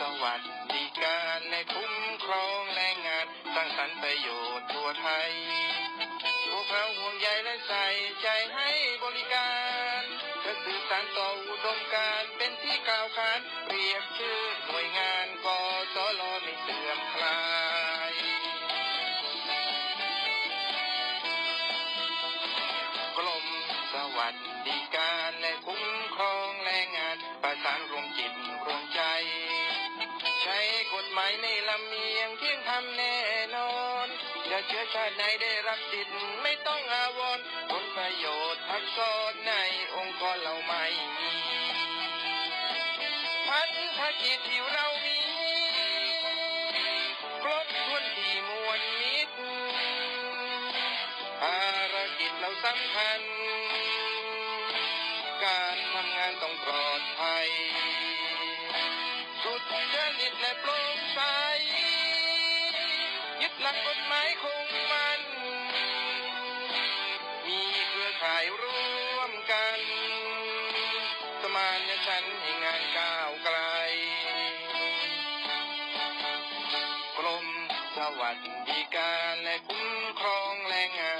สวัสดิการและคุ้มครองแรงงานสร้างสรรค์ประโยชน์ทั่วไทย พวกเราห่วงใยและใส่ใจให้บริการเพื่อสื่อสารต่ออุดมการเป็นที่กล่าวขานเรียกชื่อหน่วยงานกสลไม่เสื่อมคลายกรมสวัสดิการและคุ้มครอง ในลำเมียงเที่ยงธรรมแน่นอนอย่าเชื้อชาติไหนได้รับสิทธิ์ไม่ต้องอาวรณ์ผลประโยชน์ทับซ้อนในองค์กรเราไม่มีพันธกิจที่เรามีครบถ้วนที่มวลมิตรภารกิจเราสำคัญ การทำงานต้องปลอดภัย และโปร่งใสยึดหลักกฎหมายคงมัน มีเครือข่ายร่วมกัน สมานฉันให้งานก้าวไกลกรมสวัสดิการและคุ้มครองแรงงาน